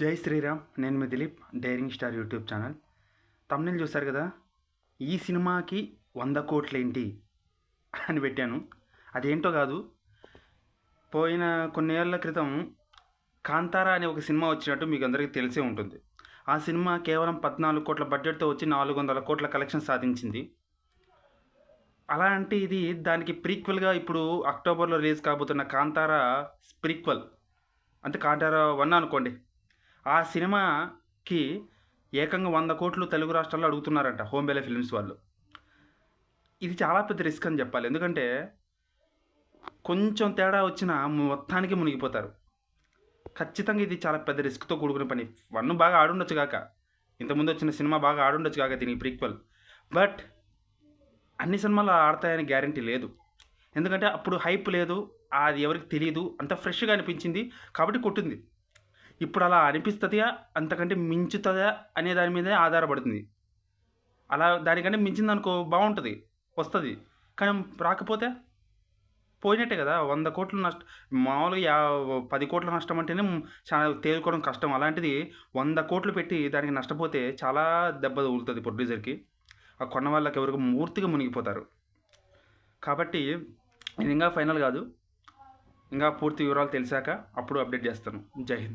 జై శ్రీరామ్ నేను మీ Dilip daring star YouTube channel. తమ్ముళ్ళు చూశారు కదా ఈ సినిమాకి వంద కోట్లేంటి అని పెట్టాను. అదేంటో కాదు పోయిన కొన్నేళ్ళ క్రితం కాంతారా అనే ఒక సినిమా వచ్చినట్టు మీకు అందరికీ తెలిసే ఉంటుంది. ఆ సినిమా కేవలం పద్నాలుగు కోట్ల బడ్జెట్తో వచ్చి నాలుగు వందల కోట్ల కలెక్షన్ సాధించింది. అలాంటి ఇది దానికి ప్రీక్వెల్గా ఇప్పుడు అక్టోబర్లో రిలీజ్ కాబోతున్న కాంతారా ప్రీక్వెల్ అంటే కాంతారా వన్ అనుకోండి. ఆ సినిమాకి ఏకంగా వంద కోట్లు తెలుగు రాష్ట్రాల్లో అడుగుతున్నారంట హోమ్ ఫిల్మ్స్ వాళ్ళు. ఇది చాలా పెద్ద రిస్క్ అని చెప్పాలి. ఎందుకంటే కొంచెం తేడా వచ్చినా మొత్తానికి మునిగిపోతారు. ఖచ్చితంగా ఇది చాలా పెద్ద రిస్క్తో కూడుకునే పని. వన్ బాగా ఆడుండొచ్చు కాక ఇంతకుముందు వచ్చిన సినిమా బాగా ఆడుండొచ్చు కాక దీనికి ప్రీక్వల్. బట్ అన్ని సినిమాలు ఆడతాయని గ్యారంటీ లేదు. ఎందుకంటే అప్పుడు హైప్ లేదు అది ఎవరికి తెలియదు అంత ఫ్రెష్గా అనిపించింది కాబట్టి కొట్టింది. ఇప్పుడు అలా అనిపిస్తుందా అంతకంటే మించుతుందా? అనే దాని మీదే ఆధారపడుతుంది. అలా దానికంటే మించింది అనుకో బాగుంటుంది వస్తుంది. కానీ రాకపోతే? పోయినట్టే కదా వంద కోట్లు నష్ట మామూలుగా యా పది కోట్ల నష్టం అంటేనే చాలా తేలుకోవడం కష్టం. అలాంటిది వంద కోట్లు పెట్టి దానికి నష్టపోతే చాలా దెబ్బ తగులుతుంది ప్రొడ్యూసర్కి. ఆ కొన్న వాళ్ళకి ఎవరికి మూర్తిగా మునిగిపోతారు. కాబట్టి ఇది ఇంకా ఫైనల్ కాదు. ఇంకా పూర్తి వివరాలు తెలిసాక అప్పుడు అప్డేట్ చేస్తాను. జై హింద్.